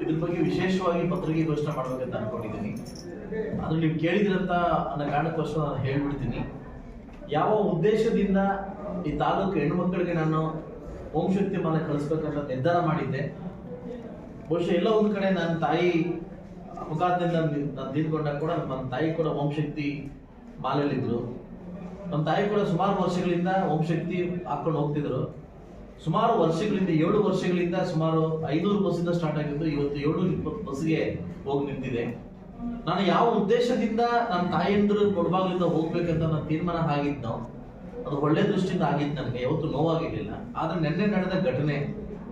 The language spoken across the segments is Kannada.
ಇದ್ರ ಬಗ್ಗೆ ವಿಶೇಷವಾಗಿ ಪತ್ರಿಕೆ ಘೋಷಣೆ ಮಾಡ್ಬೇಕಂತ ಅನ್ಕೊಂಡಿದ್ದೀನಿ. ಅದು ನೀವು ಕೇಳಿದ್ರಂತ ಅನ್ನೋ ಕಾರಣಕ್ಕೋಸ್ಕರ ನಾನು ಹೇಳ್ಬಿಡ್ತೀನಿ. ಯಾವ ಉದ್ದೇಶದಿಂದ ಈ ತಾಲೂಕು ಹೆಣ್ಮಕ್ಳಿಗೆ ನಾನು ಓಂ ಶಕ್ತಿ ಮಾಲೆ ಕಳಿಸ್ಬೇಕಂತ ನಿರ್ಧಾರ ಮಾಡಿದ್ದೆ. ಬಹುಶಃ ಎಲ್ಲ ಒಂದು ಕಡೆ ನನ್ನ ತಾಯಿ ಅಪಘಾತದಿಂದ ನಾನು ತಿಳ್ಕೊಂಡಾಗ ಕೂಡ ನನ್ನ ತಾಯಿ ಕೂಡ ಓಂ ಶಕ್ತಿ ಮಾಲೆಯಲ್ಲಿದ್ರು ನಮ್ಮ ತಾಯಿ ಕೂಡ ಸುಮಾರು ವರ್ಷಗಳಿಂದ ಓಂ ಶಕ್ತಿ ಹಾಕೊಂಡು ಹೋಗ್ತಿದ್ರು ಸುಮಾರು ವರ್ಷಗಳಿಂದ, ಏಳು ವರ್ಷಗಳಿಂದ ಸುಮಾರು ಐನೂರು ಬಸ್ಸಿಂದ ಸ್ಟಾರ್ಟ್ ಆಗಿದ್ದು ಇವತ್ತು ಏಳ್ನೂರ ಇಪ್ಪತ್ತು ಬಸ್ಗೆ ಹೋಗಿ ನಿಂತಿದೆ. ನಾನು ಯಾವ ಉದ್ದೇಶದಿಂದ ನನ್ನ ತಾಯಂದಿರು ಕೊಡಬಾಗ್ಲಿಂದ ಹೋಗ್ಬೇಕಂತ ನಾನು ತೀರ್ಮಾನ ಆಗಿದ್ದು, ಅದು ಒಳ್ಳೆ ದೃಷ್ಟಿಯಿಂದ ಆಗಿದ್ದು ನನಗೆ. ಯಾವತ್ತು ನೋವಾಗಿರಲಿಲ್ಲ. ಆದ್ರೆ ನಿನ್ನೆ ನಡೆದ ಘಟನೆ,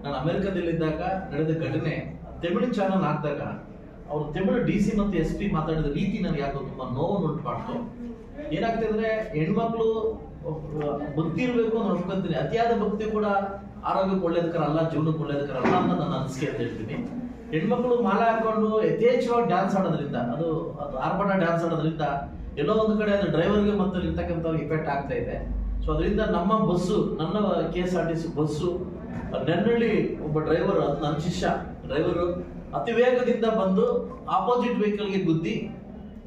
ನಾನು ಅಮೆರಿಕದಲ್ಲಿದ್ದಾಗ ನಡೆದ ಘಟನೆ, ತಮಿಳು ಚಾನಲ್ ಹಾಕಿದಾಗ ಅವ್ರು ತಮಿಳು ಡಿ ಸಿ ಮತ್ತು ಎಸ್ ಪಿ ಮಾತಾಡಿದ ರೀತಿ ನನಗೆ ಯಾಕೋ ತುಂಬಾ ನೋವನ್ನು ಉಂಟು ಮಾಡ್ತು. ಏನಾಗ್ತದೆ ಅಂದ್ರೆ ಹೆಣ್ಮಕ್ಳು ಭಕ್ತಿ ಇರಬೇಕು ಅನ್ನೋ ಒಪ್ಕೊಂತೀನಿ ಅತಿಯಾದ ಭಕ್ತಿ ಕೂಡ ಆರೋಗ್ಯಕ್ಕೆ ಒಳ್ಳೇದಕರ ಅಲ್ಲ, ಜೀವನಕ್ಕೆ ಒಳ್ಳೇದಕರ ಅಲ್ಲ ಅಂತ ನಾನು ಅನಿಸಿಕೆ ಅಂತ ಹೇಳ್ತೀನಿ. ಹೆಣ್ಮಕ್ಳು ಮಾಲೆ ಹಾಕೊಂಡು ಯಥೇಚ್ಛವಾಗಿ ಡ್ಯಾನ್ಸ್ ಆಡೋದ್ರಿಂದ, ಅದು ಅದು ಆರ್ಭಟ ಡ್ಯಾನ್ಸ್ ಆಡೋದ್ರಿಂದ, ಎಲ್ಲೋ ಒಂದು ಕಡೆ ಅದು ಡ್ರೈವರ್ಗೆ ಮತ್ತು ಇರ್ತಕ್ಕಂಥವ್ರಿಗೆ ಇಫೆಕ್ಟ್ ಆಗ್ತಾ ಇದೆ. ಸೊ ಅದರಿಂದ ನಮ್ಮ ಬಸ್ಸು, ನನ್ನ K S R T C bus ನೆನ್ನಳ್ಳಿ ಒಬ್ಬ ಡ್ರೈವರ್ ನನ್ನ ಶಿಷ್ಯ ಡ್ರೈವರು ಅತಿ ವೇಗದಿಂದ ಬಂದು ಆಪೋಸಿಟ್ ವೆಹಿಕಲ್ಗೆ ಗುದ್ದಿ.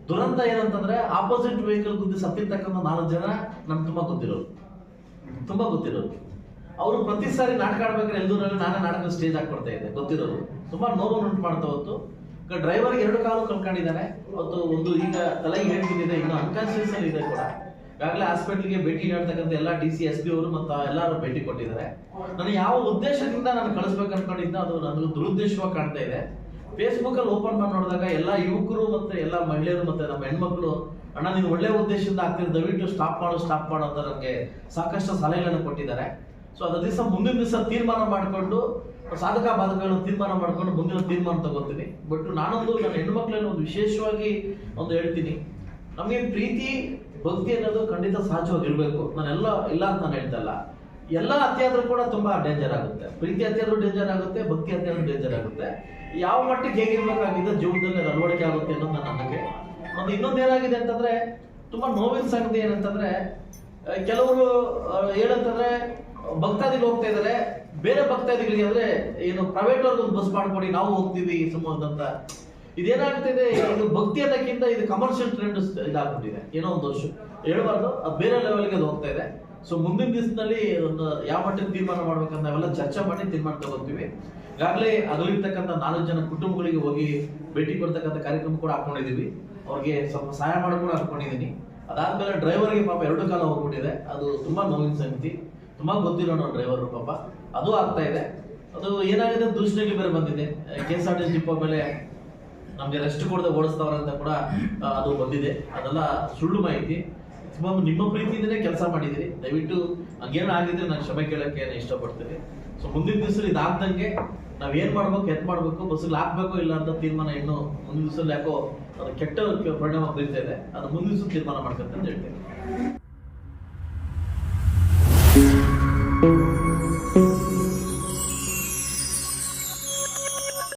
ದುರಂತ ಏನಂತಂದ್ರೆ ಆಪೋಸಿಟ್ ವೆಹಿಕಲ್ ಗುದ್ದಿ ಸತ್ತಿರ್ತಕ್ಕಂಥ ನಾಲ್ಕು ಜನ ನಮ್ಗೆ ತುಂಬಾ ಗೊತ್ತಿರೋರು. ತುಂಬಾ ಗೊತ್ತಿರೋರು. ಅವರು ಪ್ರತಿ ಸಾರಿ ನಾಟಕ ಆಡ್ಬೇಕಾದ್ರೆ ಎಲ್ಲೂರಲ್ಲಿ ನಾನೇ ನಾಟಕ ಸ್ಟೇಜ್ ಹಾಕೊಡ್ತಾ ಇದ್ದೆ. ಗೊತ್ತಿರೋರು. ತುಂಬಾ ನೋವನ್ನು ಉಂಟು ಮಾಡ್ತಾ ಹೊತ್ತು. ಡ್ರೈವರ್ಗೆ ಎರಡು ಕಾಲು ಕಳ್ಕೊಂಡಿದ್ದಾನೆ. ಅದು ಒಂದು ಈಗ ತಲೆಗೆ ಹೇಳ್ತಿದ್ದೆ ಇನ್ನು ಅನ್ಕಾನ್ಶಿಯಸ್ ಅಲ್ಲಿ ಇದೆ ಕೂಡ. ಈಗಾಗಲೇ ಹಾಸ್ಪಿಟ್ಲಿಗೆ ಭೇಟಿ ನೀಡ್ತಕ್ಕಂಥ ಎಲ್ಲ ಡಿ ಸಿ ಎಸ್ ಪಿ ಅವರು ಮತ್ತು ಎಲ್ಲರೂ ಭೇಟಿ ಕೊಟ್ಟಿದ್ದಾರೆ. ನಾನು ಯಾವ ಉದ್ದೇಶದಿಂದ ನಾನು ಕಳಿಸ್ಬೇಕು ಅನ್ಕೊಂಡಿದ್ದ ಅದು ನನಗೆ ದುರುದ್ದೇಶವಾಗಿ ಕಾಣ್ತಾ ಇದೆ. ಫೇಸ್ಬುಕ್ ಅಲ್ಲಿ ಓಪನ್ ಮಾಡಿ ನೋಡಿದಾಗ ಎಲ್ಲ ಯುವಕರು ಮತ್ತೆ ಎಲ್ಲ ಮಹಿಳೆಯರು ಮತ್ತೆ ನಮ್ಮ ಹೆಣ್ಮಕ್ಳು, ಅಣ್ಣ, ನೀನು ಒಳ್ಳೆ ಉದ್ದೇಶದಿಂದ ಆಗ್ತಿದ್ರೆ ದಯವಿಟ್ಟು ಸ್ಟಾಪ್ ಮಾಡು ಸ್ಟಾಪ್ ಮಾಡು ಅಂತ ನನಗೆ ಸಾಕಷ್ಟು ಸಲಹೆಗಳನ್ನು ಕೊಟ್ಟಿದ್ದಾರೆ. ಸೊ ಅದ ದಿವಸ ಮುಂದಿನ ದಿವಸ ತೀರ್ಮಾನ ಮಾಡಿಕೊಂಡು, ಸಾಧಕ ಬಾಧಕಗಳನ್ನು ತೀರ್ಮಾನ ಮಾಡ್ಕೊಂಡು ಮುಂದಿನ ತೀರ್ಮಾನ ತಗೋತೀನಿ. ಬಟ್ ನಾನೊಂದು ನನ್ನ ಹೆಣ್ಮಕ್ಳಲ್ಲಿ ಒಂದು ವಿಶೇಷವಾಗಿ ಒಂದು ಹೇಳ್ತೀನಿ. ನಮಗೆ ಪ್ರೀತಿ, ಭಕ್ತಿ ಅನ್ನೋದು ಖಂಡಿತ ಸಹಜವಾಗಿ ಇರಬೇಕು ನಾನೆಲ್ಲ ಇಲ್ಲ ಅಂತ ನಾನು ಹೇಳ್ತಲ್ಲ ಎಲ್ಲ ಅತಿಯಾದ್ರೂ ಕೂಡ ತುಂಬಾ ಡೇಂಜರ್ ಆಗುತ್ತೆ. ಪ್ರೀತಿ ಅತಿಯಾದ್ರೂ ಡೇಂಜರ್ ಆಗುತ್ತೆ, ಭಕ್ತಿ ಅತಿಯಾದ್ರೂ ಡೇಂಜರ್ ಆಗುತ್ತೆ. ಯಾವ ಮಟ್ಟಿಗೆ ಹೇಗಿರ್ಬೇಕಾಗಿದೆ ಜೀವನದಲ್ಲಿ ಅಳವಡಿಕೆ ಆಗುತ್ತೆ ಅನ್ನೋದು ನನ್ನ ನಂಬಿಕೆ. ಒಂದು ಇನ್ನೊಂದು ಏನಾಗಿದೆ ಅಂತಂದ್ರೆ, ತುಂಬಾ ನೋವಿನ ಸಂಗತಿ ಏನಂತಂದ್ರೆ ಕೆಲವರು ಏನಂತಂದ್ರೆ, ಭಕ್ತಾದಿಗಳು ಹೋಗ್ತಾ ಇದಾರೆ. ಬೇರೆ ಭಕ್ತಾದಿಗಳಿಗೆ ಅಂದ್ರೆ, ಏನು ಪ್ರೈವೇಟ್ ಅವ್ರಿಗೆ ಒಂದು ಬಸ್ ಮಾಡ್ಕೊಡಿ, ನಾವು ಹೋಗ್ತೀವಿ ಸಂಬಂಧ ಅಂತ ಇದೇನಾಗ್ತಿದೆ? ಇದು ಭಕ್ತಿ ಅನ್ನೋಕ್ಕಿಂತ ಇದು ಕಮರ್ಷಿಯಲ್ ಟ್ರೆಂಡ್ ಇದಾಗ್ಬಿಟ್ಟಿದೆ. ಏನೋ ಒಂದು ವರ್ಷ. ಹೇಳ್ಬಾರ್ದು, ಅದು ಬೇರೆ ಲೆವೆಲ್ಗೆ ಅದು ಹೋಗ್ತಾ ಇದೆ. ಸೊ ಮುಂದಿನ ದಿವಸದಲ್ಲಿ ಒಂದು ಯಾವ ಮಟ್ಟಕ್ಕೆ ತೀರ್ಮಾನ ಮಾಡ್ಬೇಕಂತ ನಾವೆಲ್ಲ ಚರ್ಚೆ ಮಾಡಿ ತೀರ್ಮಾನ ತಗೋತೀವಿ. ಈಗಾಗಲೇ ಅಗಲಿರ್ತಕ್ಕಂಥ ನಾಲ್ಕು ಜನ ಕುಟುಂಬಗಳಿಗೆ ಹೋಗಿ ಭೇಟಿ ಕೊಡ್ತಕ್ಕಂಥ ಕಾರ್ಯಕ್ರಮ ಕೂಡ ಹಾಕೊಂಡಿದೀವಿ ಅವ್ರಿಗೆ ಸ್ವಲ್ಪ ಸಹಾಯ ಮಾಡಿ ಕೂಡ ಹಾಕೊಂಡಿದ್ದೀನಿ ಅದಾದ್ಮೇಲೆ ಡ್ರೈವರ್ಗೆ ಪಾಪ ಎರಡು ಕಾಲ ಹೋಗ್ಬಿಟ್ಟಿದೆ. ಅದು ತುಂಬಾ ನೋವಿನ ಸಂಗತಿ. ತುಂಬಾ ಗೊತ್ತಿರೋ ನಾವು ಡ್ರೈವರ್ ಪಾಪ. ಅದು ಆಗ್ತಾ ಇದೆ. ಅದು ಏನಾಗಿದೆ? ದೃಷ್ಟಿಯಲ್ಲಿ ಬೇರೆ ಬಂದಿದೆ. K S R T depot ಮೇಲೆ ನಮ್ಗೆ ರೆಸ್ಟ್ ಕೊಡದೆ ಓಡಿಸ್ತಾವ್ರೆ ಅಂತ ಕೂಡ ಅದು ಬಂದಿದೆ. ಅದೆಲ್ಲ ಸುಳ್ಳು ಮಾಹಿತಿ. ಸುಮಾರು ನಿಮ್ಮ ಪ್ರೀತಿಯಿಂದನೇ ಕೆಲಸ ಮಾಡಿದಿರಿ. ದಯವಿಟ್ಟು ಹಂಗೇನು ಆಗಿದ್ರೆ ನಾನು ಕ್ಷಮೆ ಕೇಳಕ್ಕೆ ಇಷ್ಟಪಡ್ತೀನಿ. ಸೊ ಮುಂದಿನ ದಿವಸ ನಾವ್ ಏನ್ ಮಾಡ್ಬೇಕು ಎತ್ ಮಾಡ್ಬೇಕು, ಬಸ್ಸಿಗೆ ಹಾಕ್ಬೇಕು ಇಲ್ಲ ಅಂತ ತೀರ್ಮಾನ ಇನ್ನು ಮುಂದಿನ ದಿವಸದಲ್ಲಿ ಯಾಕೋ ಅದು ಕೆಟ್ಟ ಪರಿಣಾಮ ಬೀರ್ತಾ ಇದೆ. ಅದು ಮುಂದಿನ ದಿವಸ ತೀರ್ಮಾನ ಮಾಡ್ಕಂತ ಅಂತ ಹೇಳ್ತೀನಿ.